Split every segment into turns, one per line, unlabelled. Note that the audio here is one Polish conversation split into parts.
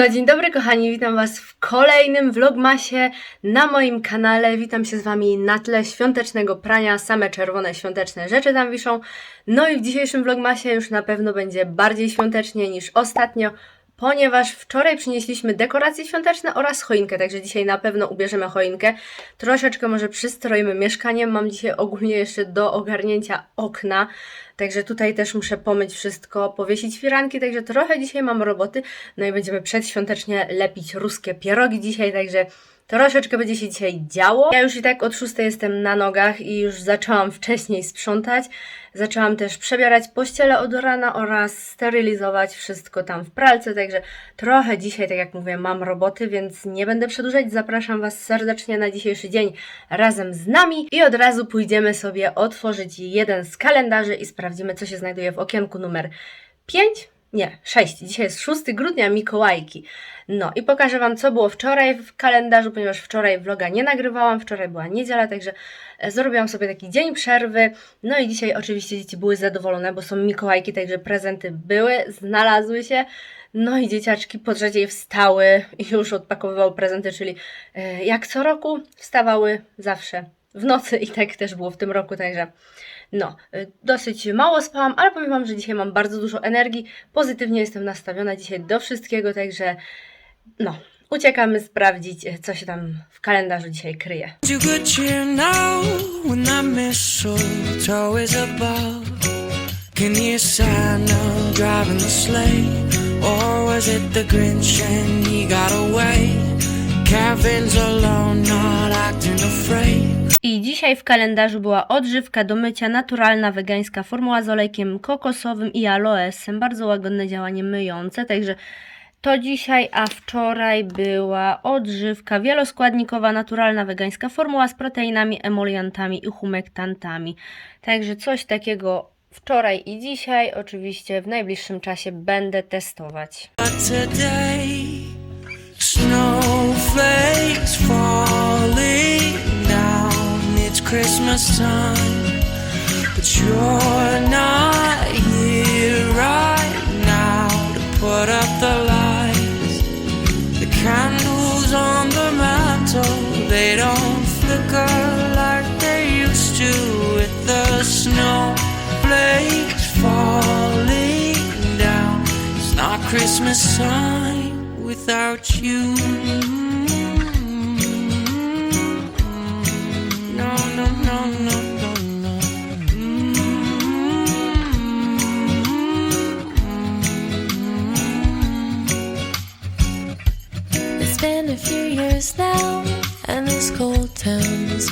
No dzień dobry kochani, witam Was w kolejnym vlogmasie na moim kanale. Witam się z Wami na tle świątecznego prania, same czerwone świąteczne rzeczy tam wiszą. No i w dzisiejszym vlogmasie już na pewno będzie bardziej świątecznie niż ostatnio, ponieważ wczoraj przynieśliśmy dekoracje świąteczne oraz choinkę, także dzisiaj na pewno ubierzemy choinkę. Troszeczkę może przystroimy mieszkanie, mam dzisiaj ogólnie jeszcze do ogarnięcia okna, Także tutaj też muszę pomyć wszystko, powiesić firanki, także trochę dzisiaj mam roboty. No i będziemy przedświątecznie lepić ruskie pierogi dzisiaj, także troszeczkę będzie się dzisiaj działo. Ja już i tak od 6 jestem na nogach i już zaczęłam wcześniej sprzątać. Zaczęłam też przebierać pościele od rana oraz sterylizować wszystko tam w pralce, także trochę dzisiaj, tak jak mówię, mam roboty, więc nie będę przedłużać. Zapraszam Was serdecznie na dzisiejszy dzień razem z nami i od razu pójdziemy sobie otworzyć jeden z kalendarzy i sprawdzimy, co się znajduje w okienku numer 5. Nie, 6. Dzisiaj jest 6 grudnia, Mikołajki. No i pokażę Wam, co było wczoraj w kalendarzu, ponieważ wczoraj vloga nie nagrywałam, wczoraj była niedziela, także e, zrobiłam sobie taki dzień przerwy. No i dzisiaj oczywiście dzieci były zadowolone, bo są Mikołajki, także prezenty były, znalazły się. No i dzieciaczki po trzeciej wstały i już odpakowywały prezenty, czyli e, jak co roku wstawały zawsze w nocy i tak też było w tym roku, także no, y, dosyć mało spałam, ale powiem Wam, że dzisiaj mam bardzo dużo energii, pozytywnie jestem nastawiona dzisiaj do wszystkiego, także no, uciekamy sprawdzić, y, co się tam w kalendarzu dzisiaj kryje.
Kevin's alone, not acting afraid.
I dzisiaj w kalendarzu była odżywka do mycia, naturalna, wegańska formuła z olejkiem kokosowym i aloesem, bardzo łagodne działanie myjące, także to dzisiaj, a wczoraj była odżywka wieloskładnikowa, naturalna, wegańska formuła z proteinami, emoliantami i humektantami. Także coś takiego wczoraj i dzisiaj, oczywiście w najbliższym czasie będę testować.
Christmas time, but you're not here right now to put up the lights. The candles on the mantle, they don't flicker like they used to with the snowflakes falling down. It's not Christmas time without you.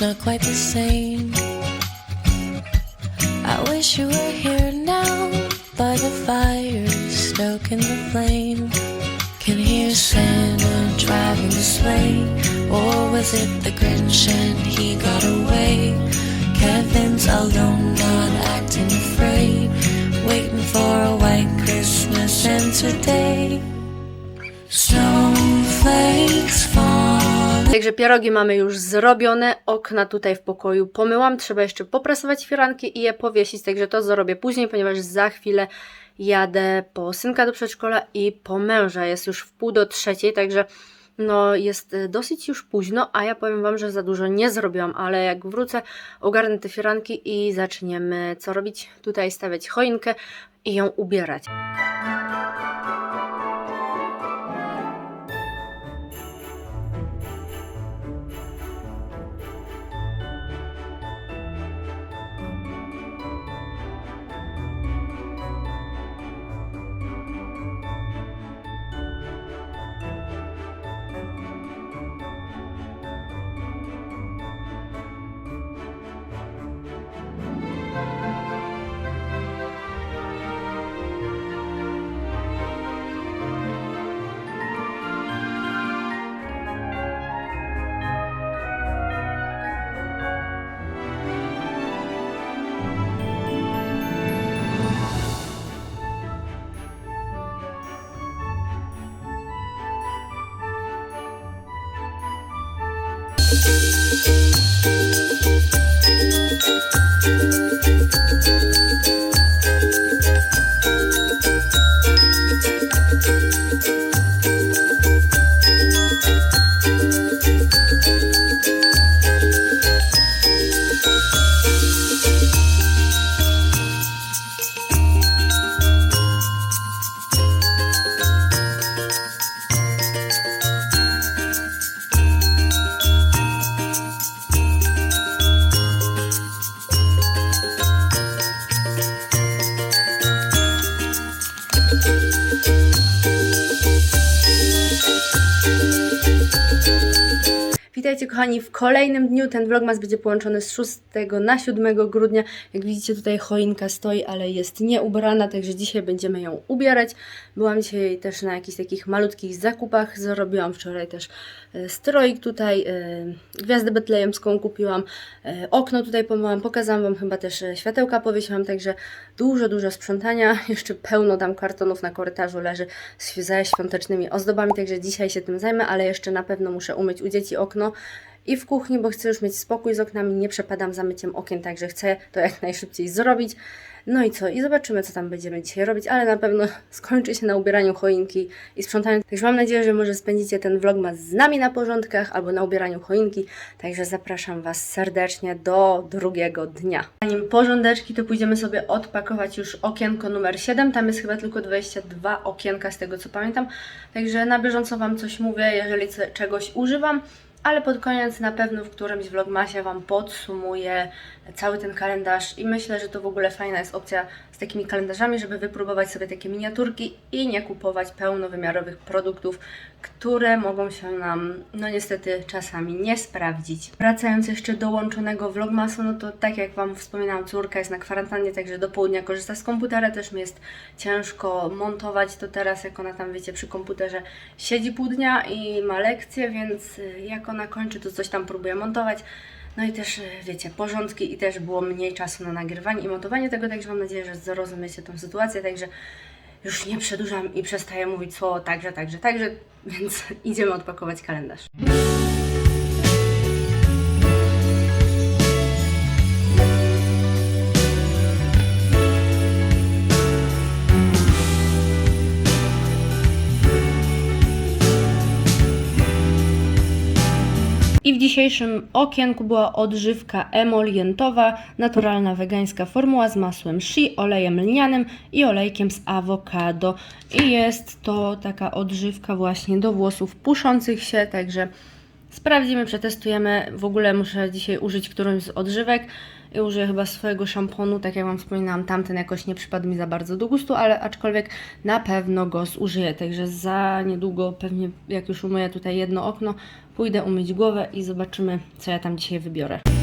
Not quite the same. I wish you were here now, by the fire, stoking the flame. Can hear Santa driving the sleigh, or was it the Grinch and he got away? Kevin's alone, not acting afraid, waiting for a white Christmas, and today. Snowflakes fall.
Także pierogi mamy już zrobione, okna tutaj w pokoju pomyłam, trzeba jeszcze poprasować firanki i je powiesić, także to zrobię później, ponieważ za chwilę jadę po synka do przedszkola i po męża, jest już w pół do trzeciej, także no jest e, dosyć już późno, a ja powiem Wam, że za dużo nie zrobiłam, ale jak wrócę, ogarnę te firanki i zaczniemy co robić? Tutaj stawiać choinkę i ją ubierać. Música kochani w kolejnym dniu. Ten vlogmas będzie połączony z 6 na 7 grudnia. Jak widzicie tutaj choinka stoi, ale jest nieubrana, także dzisiaj będziemy ją ubierać. Byłam dzisiaj też na jakichś takich malutkich zakupach. Zarobiłam wczoraj też e, stroik tutaj, e, gwiazdę betlejemską kupiłam, e, okno tutaj pomyłam, pokazałam Wam chyba też światełka powiesiłam, także dużo, dużo sprzątania. Jeszcze pełno tam kartonów na korytarzu leży ze świątecznymi ozdobami, także dzisiaj się tym zajmę, ale jeszcze na pewno muszę umyć u dzieci okno i w kuchni, bo chcę już mieć spokój z oknami, nie przepadam za myciem okien, także chcę to jak najszybciej zrobić. No i co? I zobaczymy, co tam będziemy dzisiaj robić, ale na pewno skończy się na ubieraniu choinki i sprzątaniu. Także mam nadzieję, że może spędzicie ten vlogmas z nami na porządkach albo na ubieraniu choinki. Także zapraszam Was serdecznie do drugiego dnia. Zanim porządeczki, to pójdziemy sobie odpakować już okienko numer 7. Tam jest chyba tylko 22 okienka z tego co pamiętam. Także na bieżąco Wam coś mówię, jeżeli czegoś używam. Ale pod koniec na pewno w którymś vlogmasie Wam podsumuję cały ten kalendarz i myślę, że to w ogóle fajna jest opcja z takimi kalendarzami, żeby wypróbować sobie takie miniaturki i nie kupować pełnowymiarowych produktów, które mogą się nam, no niestety, czasami nie sprawdzić. Wracając jeszcze do łączonego vlogmasu, no to tak jak Wam wspominałam, córka jest na kwarantannie, także do południa korzysta z komputera, też mi jest ciężko montować to teraz, jak ona tam, wiecie, przy komputerze siedzi pół dnia i ma lekcje, więc y, jak ona kończy, to coś tam próbuje montować. No i też, y, wiecie, porządki i też było mniej czasu na nagrywanie i montowanie tego, także mam nadzieję, że zrozumiecie tą sytuację, także już nie przedłużam i przestaję mówić słowo także, także, także, więc idziemy odpakować kalendarz. I w dzisiejszym okienku była odżywka emolientowa, naturalna wegańska formuła z masłem shea, olejem lnianym i olejkiem z awokado. I jest to taka odżywka właśnie do włosów puszących się, także sprawdzimy, przetestujemy. W ogóle muszę dzisiaj użyć którąś z odżywek i użyję chyba swojego szamponu, tak jak Wam wspominałam, tamten jakoś nie przypadł mi za bardzo do gustu, ale aczkolwiek na pewno go zużyję, także za niedługo pewnie jak już umyję tutaj jedno okno, pójdę umyć głowę i zobaczymy, co ja tam dzisiaj wybiorę.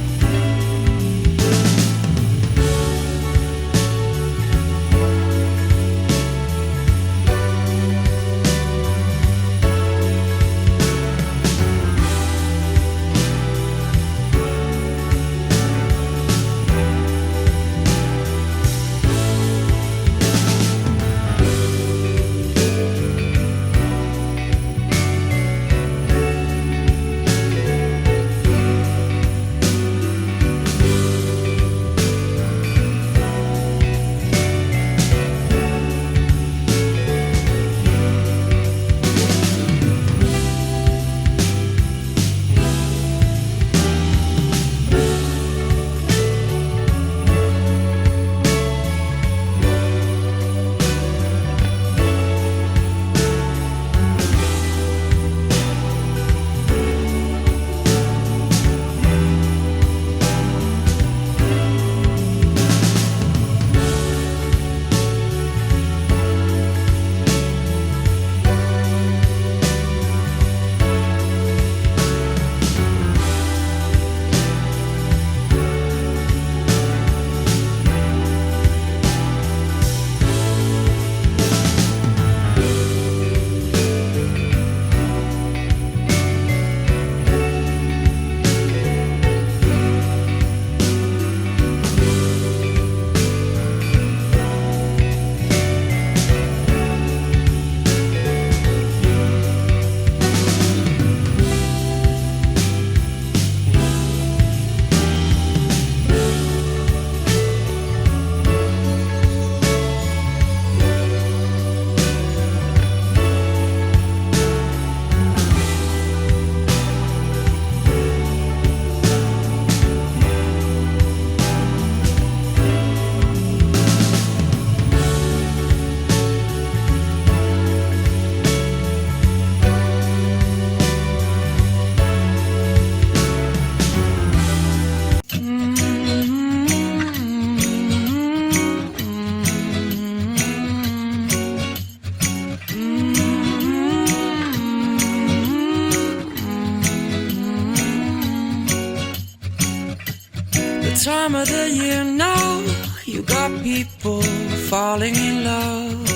Time of the year now. You got people falling in love.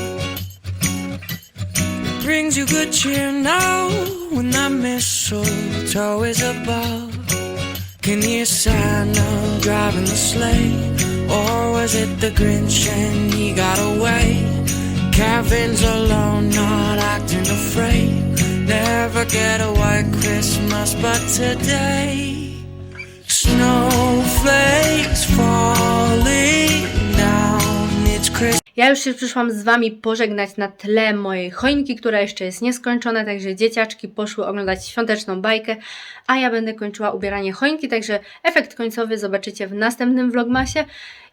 It brings you good cheer now when that mistletoe is above. Can you Santa driving the sleigh? Or was it the Grinch and he got away? Kevin's alone, not acting afraid. Never get a white Christmas, but today. Snowflakes
Ja już się przyszłam z Wami pożegnać na tle mojej choinki, która jeszcze jest nieskończona, także dzieciaczki poszły oglądać świąteczną bajkę, a ja będę kończyła ubieranie choinki, także efekt końcowy zobaczycie w następnym vlogmasie.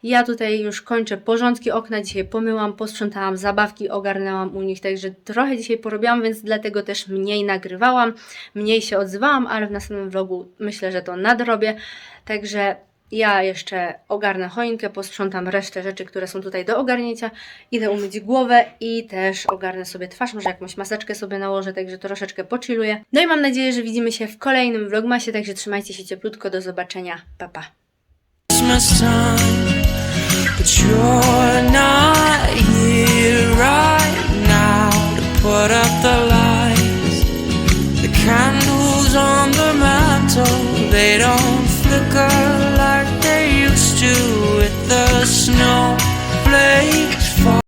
Ja tutaj już kończę porządki okna, dzisiaj pomyłam, posprzątałam zabawki, ogarnęłam u nich, także trochę dzisiaj porobiłam, więc dlatego też mniej nagrywałam, mniej się odzywałam, ale w następnym vlogu myślę, że to nadrobię, także ja jeszcze ogarnę choinkę, posprzątam resztę rzeczy, które są tutaj do ogarnięcia. Idę umyć głowę i też ogarnę sobie twarz, może jakąś maseczkę sobie nałożę, także troszeczkę pochilluję. No i mam nadzieję, że widzimy się w kolejnym vlogmasie, także trzymajcie się cieplutko, do zobaczenia, pa pa!
They don't flicker do with the snowflake.